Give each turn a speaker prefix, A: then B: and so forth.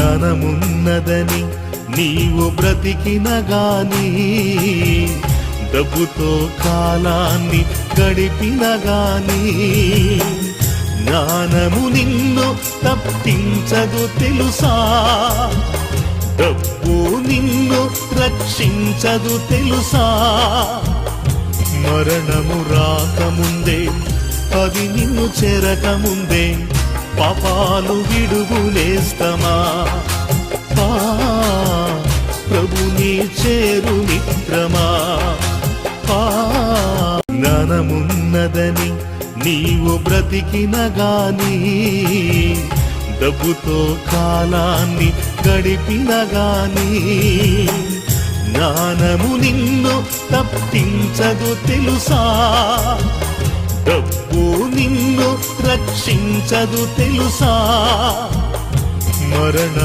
A: జ్ఞానమున్నదని నీవు బ్రతికిన గాని డబ్బుతో కాలాన్ని గడిపిన గాని జ్ఞానము నిన్ను తప్పించదు తెలుసా? డబ్బు నిన్ను రక్షించదు తెలుసా? మరణము రాకముందే అది నిన్ను చేరకముందే పాపాలు విడుగులేస్తమా పా ప్రభుని చేరు మిత్రమా? పా జ్ఞానమున్నదని నీవు బ్రతికిన గాని డబ్బుతో కాలాన్ని గడిపిన గాని జ్ఞానము నిన్ను తప్పించదు తెలుసా? డబ్బు నిన్ను రక్షించదు తెలుసా? మరణ